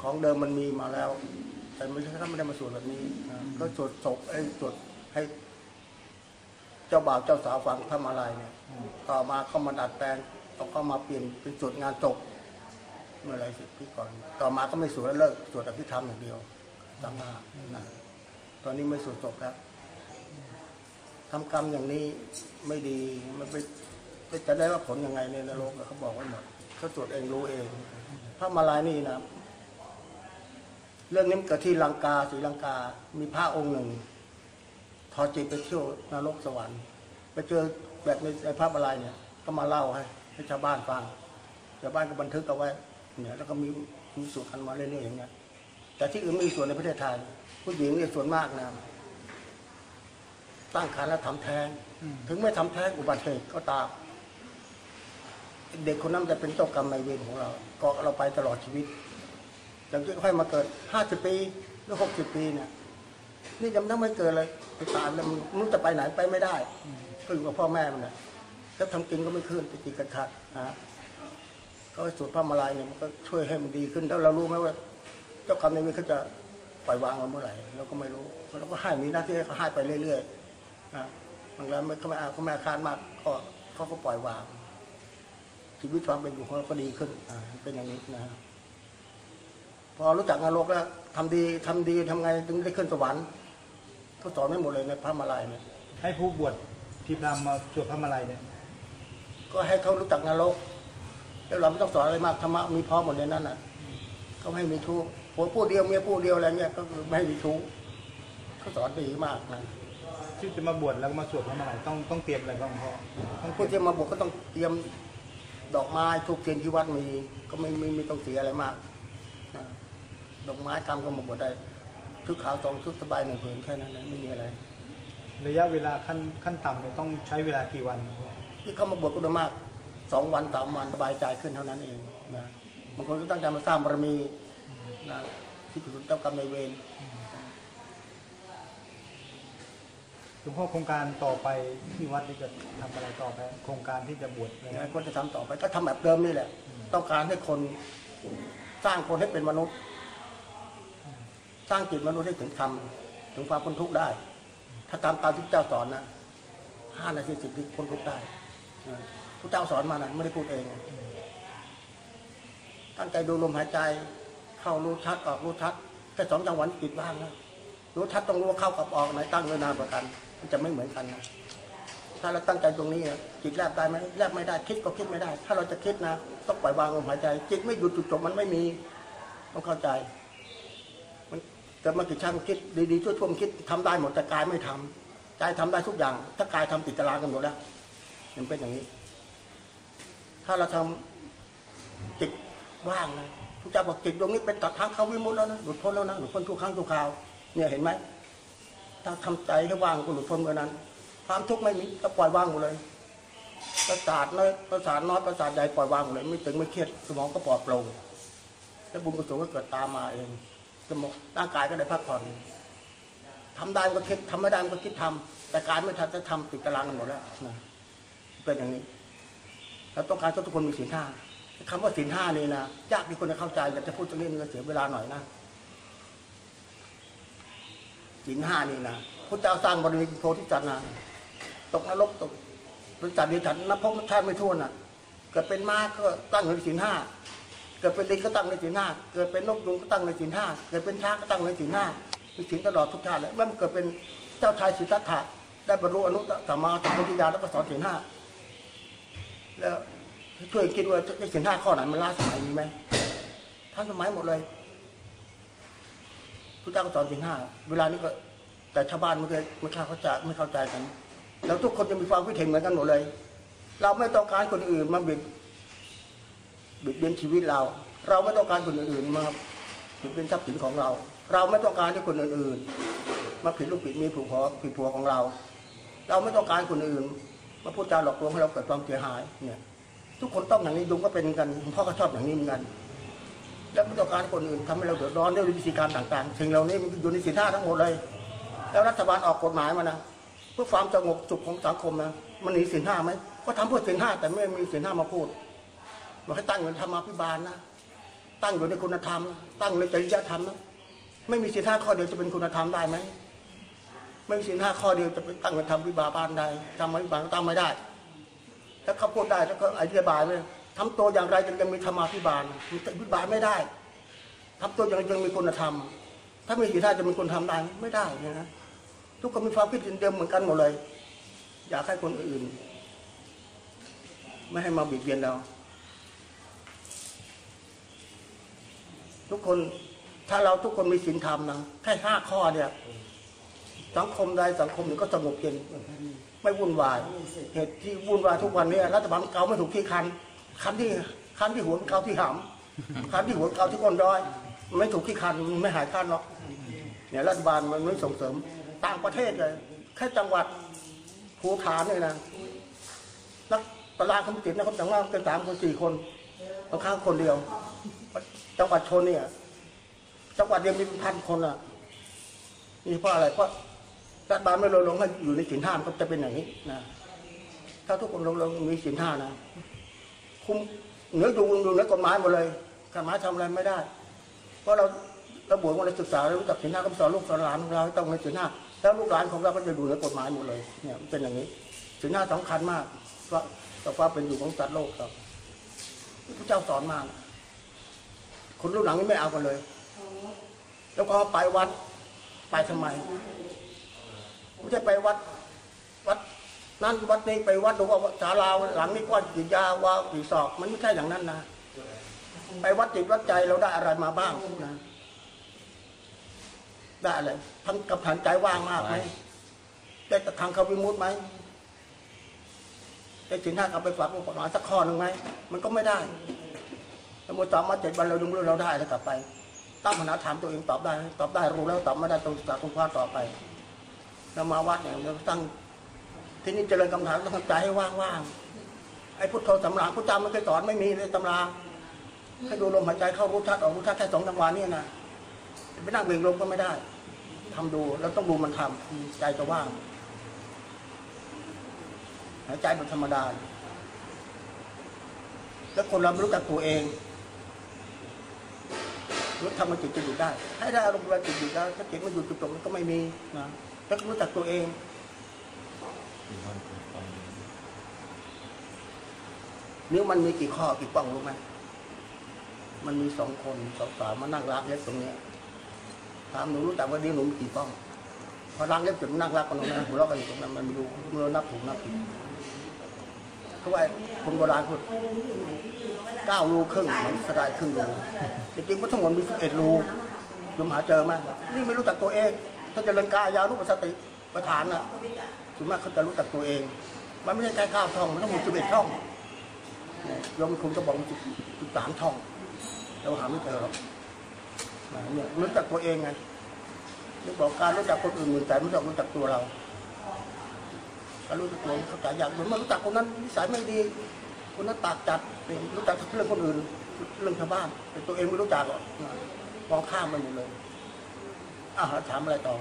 ของเดิมมันมีมาแล้ว แต่ไม่ใช่เขาไม่ได้มาสวดแบบนี้นะก็สวดศพไอ้สวดให้ เจ้าบ่าวเจ้าสาวฟังพระมาลัยเนี่ย ต่อมาเขามาดัดแปลงต้องเข้ามาเปลี่ยนเป็นสวดงานศพเมื่อไรสิบปีก่อน ต่อมาก็ไม่สวดแล้วเลิกสวดอภิธรรมอย่างเดียวจำหน้านะตอนนี้ไม่สวดศพแล้วทำกรรมอย่างนี้ไม่ดีมันไปไปจะได้รับผลยังไงในนรกอะเขาบอกไว้หมด เขาตรวจเองรู้เอง พระมาลายนี่นะ เรื่องนี้มันเกิดที่ลังกาศรีลังกา มีพระองค์หนึ่ง ทอจิตไปเที่ยวนรกสวรรค์ ไปเจอแบบในพระมาลายเนี่ย ก็มาเล่าให้ให้ชาวบ้านฟัง ชาวบ้านก็บันทึกเอาไว้ เนี่ย แล้วก็มีมีส่วนกันมาเรื่อยๆอย่างเงี้ย แต่ที่อื่นไม่มีส่วนในประเทศไทย ผู้หญิงเนี่ยส่วนมากนะตั้งครรภ์แล้วทำแท้ง ถึงไม่ทำแท้งอุบัติเหตุก็ตาม เด็กคนนั้นจะเป็นเจ้ากรรมนายเวรของเราเกาะเราไปตลอดชีวิตอย่างที่ค่อยมาเกิดห้าสิบปีหรือหกสิบปีเนี่ยนี่ยังไม่เกิดเลยไปตายแล้วมันจะไปไหนไปไม่ได้ก็อยู่กับพ่อแม่มันนะแล้วทำกินก็ไม่ขึ้นไปติดกันขาดนะก็สวดพระมาลัยเนี่ยมันก็ช่วยให้มันดีขึ้น แล้วเรารู้ไหมว่า เจ้ากรรมนายเวรเขาจะปล่อยวางเราเมื่อไหร่เราก็ไม่รู้เราก็ให้มีหน้าที่ให้เขาให้ไปเรื่อยๆนะบางแล้วไม่เขาไม่เอาเขาไม่คารมากก็เขาก็ปล่อยวาง ชีวิตความเป็นอยู่ของเราก็ดีขึ้นอ่าเป็นอย่างนี้นะพอรู้จักนรกแล้วทำดีทำดีทำไงถึงได้ขึ้นสวรรค์เขาสอนไม่หมดเลยในพระมาลัยเนี่ยให้ผู้บวชที่พรามมาสวดพระมาลัยเนี่ยก็ให้เขารู้จักนรกแล้วเราไม่ต้องสอนอะไรมากธรรมะมีพร้อมหมดในนั้นน่ะเขาไม่ให้มีชู้ผัวผู้เดียวเมียผู้เดียวอะไรเงี้ยก็คือไม่ให้มีชู้เขาสอนดีมากนะที่จะมาบวชแล้วก็มาสวดพระมาลัยต้องต้องเตรียมอะไรบ้างพ่อต้องเตผู้รียมที่มาบวชก็ต้องเตรียม ดอกไม้ทุกเทียนที่วัดมี ก็ไม่ไม่ไม่ต้องเสียอะไรมากนะดอกไม้กำก็มาบวชได้ชุดขาวสองชุดสบายหนึ่งผืนแค่นั้นนะไม่มีอะไร ระยะเวลาขั้นขั้นต่ำเนี่ยต้องใช้เวลากี่วันพ่อที่เขามาบวชก็โดยมากสองวันสามวันสบายใจขึ้นเท่านั้นเองนะบางคนก็ตั้งใจมาสร้างบารมีนะที่สุดเจ้ากรรมนายเวร หลวงพ่อโครงการต่อไปที่วัดนี่จะทำอะไรต่อไปโครงการที่จะบวชอะไรนะนะก็จะทำต่อไปก็ทำแบบเดิมนี่แหละ ต้องการให้คนสร้างคนให้เป็นมนุษย์ สร้างจิตมนุษย์ให้ถึงธรรมถึงความพ้นทุกข์ได้ ถ้าตามตามที่พระเจ้าสอนนะห้านาทีสิบนาทีพ้นทุกข์ได้นะพระเจ้าสอนมานะไม่ได้พูดเอง ตั้งใจดูลมหายใจ เข้ารู้ชัดออกรู้ชัดแค่สองจังหวะจิตว่างนะรู้ชัดต้องรู้ว่าเข้ากับออกไหนตั้งไว้นานกว่ากัน มันจะไม่เหมือนกันนะถ้าเราตั้งใจตรงนี้นะจิตแลบได้ไหมแลบไม่ได้คิดก็คิดไม่ได้ ถ้าเราจะคิดนะต้องปล่อยวางลมหายใจ จิตไม่หยุดจุดจบมันไม่มีต้องเข้าใจมันเกิดมากี่ชาติมันคิดดีๆช่วยช่วมคิดทำได้หมดแต่กายไม่ทำใจทำได้ทุกอย่าง ถ้ากายทำติดตารางกันหมดแล้วมันเป็นอย่างนี้ ถ้าเราทำจิตว่างนะพระเจ้าบอกจิตดวงนี้เป็นตัดทางเข้าวิมุตแล้วนะหลุดพ้นแล้วนะหลุดพ้นทุกครั้งทุกคราวเนี่ยเห็นไหม ถ้าทำใจให้ว่างก็หลุดพ้นเมื่อนั้น ความทุกข์ไม่มีก็ปล่อยวางหมดเลยประสาทน้อยประสาทน้อยประสาทใหญ่ปล่อยวางหมดเลย ไม่ตึงไม่เครียดสมองก็ปลอดโปร่งแล้วบุญกุศลก็เกิดตามมาเองสมองร่างกายก็ได้พักผ่อนทำได้มันก็คิดทำไม่ได้มันก็คิดทำแต่กายไม่ทันจะทำติดตารางกันหมดแล้วนะเป็นอย่างนี้เราต้องการทุกคนมีศีลห้าคำว่าศีลห้านี่นะยากที่คนจะเข้าใจอยากจะพูดตรงนี้มันเสียเวลาหน่อยนะ ศีลห้านี่นะพระเจ้าสร้างบริเวณโพธิจัตนาตกนรกตกเป็นจัตว์เดรัจฉานนับพบนับชาติไม่ทั่วนน่ะ เกิดเป็นม้าก็ตั้งในศีลห้าเกิดเป็นลิงก็ตั้งในศีลห้าเกิดเป็นนกยุงก็ตั้งในศีลห้าเกิดเป็นช้างก็ตั้งในศีลห้ามีศีลตลอดทุกชาติเลยเมื่อเกิดเป็นเจ้าชายสิทธัตถะได้บรรลุอนุตตมาสัมปทิญาณแล้วก็สอนศีลห้าแล้วช่วยคิดว่าไอ้ศีลห้าข้อไหนมันล้าสมัยมีไหมท่านสมัยหมดเลย พระเจ้าก็สอนศีลห้าเวลานี้ก็แต่ชาวบ้านไม่เคยไม่เข้าใจไม่เข้าใจกัน แล้วทุกคนจะมีความคิดเห็นเหมือนกันหมดเลย เราไม่ต้องการคนอื่นมาบิดบิดเบียนชีวิตเรา เราไม่ต้องการคนอื่นมาบิดเบียนทรัพย์สินของเรา เราไม่ต้องการที่คนอื่นมาผิดลูกผิดเมียผูกคอผิดผัวของเรา เราไม่ต้องการคนอื่น มาพูดจาหลอกลวงให้เราเกิดความเสียหายเนี่ย ทุกคนต้องอย่างนี้ดุงก็เป็นกันพ่อก็ชอบอย่างนี้เหมือนกัน แล้วไม่ต้องการคนอื่นทำให้เราเดือดร้อนด้วยวิธีการต่างๆสิ่งเหล่านี้มันอยู่ในศีลห้าทั้งหมดเลย แล้วรัฐบาลออกกฎหมายมานะเพื่อความสงบสุขของสังคมนะมันหนีศีลห้าไหมก็ทำเพื่อศีลห้าแต่ไม่มีศีลห้ามาพูดบอกให้ตั้งเงินธรรมาภิบาลนะตั้งอยู่ในคุณธรรม ตั้งในจริยธรรมนะไม่มีศีลห้าข้อเดียวจะเป็นคุณธรรมได้ไหมไม่มีศีลห้าข้อเดียวจะไปตั้งเป็นธรรมวิบาบานได้ทำวิบากตั้งไม่ได้ ถ้าเขาพูดได้แล้วก็อธิบายเลย ทำตัวอย่างไรจึงจะมีธรรมาภิบาลมันอธิบายไม่ได้ทำตัวอย่างยังมีคุณธรรม ถ้ามีศีลห้าจะมีคุณธรรมได้ไมไม่ได้นะทุกคนมีความคิดเดิมเหมือนกันหมดเลย อยากให้คนอื่น ไม่ให้มาบีบเบียนเรา ทุกคนถ้าเราทุกคนมีศีลธรรมนะแค่ห้าข้อเนี่ย สังคมใดสังคมหนึ่งก็สงบเย็นไม่วุ่นวายเหตุที่วุ่นวายทุกวันนี้รัฐบาลเก่าไม่ถูกที่คัน คันที่คันที่หัวเกาที่หำคันที่หัวเกาที่ก้นร้อย ไม่ถูกที่คันมันไม่หายคันหรอกเนี่ยรัฐบาลมันไม่ส่งเสริมต่างประเทศเลยแค่จังหวัดภูฐานเนี่ยนะนักตารางคำติดนะครับจังหวัดเป็นสามคนสี่คนบางครั้งคนเดียว จังหวัดชนเนี่ยจังหวัดเดียวมีเป็นพันคนอะนี่เพราะอะไรเพราะรัฐบาลไม่รณรงให้อยู่ในศีลห้ามันก็จะเป็นอย่างนี้นะถ้าทุกคนรณรงมีศีลห้านะ คุมเหนือดูดูเหนือกฎหมายหมดเลยกฎหมายทำอะไรไม่ได้ เพราะเราเราบวชมาเราศึกษาเรารู้จักศีลห้าก็สอนลูกสอนหลานของเราต้องในศีลห้าแล้วลูกหลานของเราก็จะดูเหนือกฎหมายหมดเลยเนี่ยมันเป็นอย่างนี้ศีลห้าสำคัญมากว่าต่อความเป็นอยู่ของสัตว์โลกครับพระเจ้าสอนมากคนรุ่นหลังนี่ไม่เอากันเลย แล้วก็ไปวัดไปทำไมไม่ใช่ไปวัดวัด นั่นวัดนี้ไปวัดดูว่าศาลาหลังนี้กว้างกี่ยาว่ากี่ศอกมันไม่ใช่อย่างนั้นนะไปวัดจิตวัดใจเราได้อะไรมาบ้างนะได้อะไรทั้งกับฐานใจว่างมากไหมได้ต่ทางเขาวิมุตไหมได้สินห้าเอาไปฝากอุปกรณ์สักข้อหนึ่งไหมมันก็ไม่ได้สมมติสามมาเจ็ดวันเราดูเราได้แล้วกลับไป ตั้งคำถาถามตัวเองตอบได้ ตอบได้รู้แล้วตอบไม่ได้ต้องศึกษาต้องคว้าต่อไปเรามาวัดเนี่ยเราตั้ง ที่นี่เจริญกรรมฐานต้องทำใจให้ว่างๆไอ้พุทโธสำราพุทธเจ้าไม่เคยสอนไม่มีในตำราให้ดูลมหายใจเข้ารู้ชัดออกรู้ชัดแค่สองจังหวะนี่นะไปนั่งเบ่งลมก็ไม่ได้ทำดูแล้วต้องดูมันทำใจจะว่างหายใจแบบธรรมดา แล้วคนเราไม่รู้จักตัวเองรู้ทำมันจิตจะอยู่ได้ ให้ได้อารมณ์เวลาจิตอยู่ได้ถ้าจิตมันอยู่จุดตรงนั้นก็ไม่มีนะแล้วรู้จักตัวเอง นิ้วมันมีกี่ข้อกี่ป้องรู้ไหมมันมีสองคนสองสาวมานั่งรักเล็บตรงเนี้ยถามหนูรู้จักว่านิ้วหนูมีกี่ป้องพอรักเล็บจนนั่งรักกันตรงนั้นหัวเราะกันอยู่ตรงนั้นมันไม่รู้เมื่อนับถูกนับผิดเขาว่าคนโบราณพูดเก้ารูครึ่งมันสลายครึ่งรูจริงๆว่าทั้งหมดมีสิบเอ็ดรูยมหาเจอไหมนี่ไม่รู้จักตัวเอง ถ้าจะเรียนกายยานุปัสสติประธานน่ะ ส่วนมากเขาจะรู้จักตัวเอง มันไม่ใช่แค่เก้าช่อง มันต้องมีสิบเอ็ดช่องโยมคงจะบอกสิบสามช่องเราหาไม่เจอหรอกเนี่ยรู้จักตัวเองไงนึกบอกการรู้จักคนอื่นเหมื่นแต่ไม่รู้จักรู้จักตัวเราการรู้จักตัวเขาแต่อยากเหมือนมารู้จักคนนั้นนิสัยไม่ดีคนนั้นตากจัดนี่รู้จักเรื่องคนอื่นเรื่องชาวบ้านแต่ตัวเองไม่รู้จักหรอกมองข้ามไปหมดเลยอ้าวถามอะไรต่อ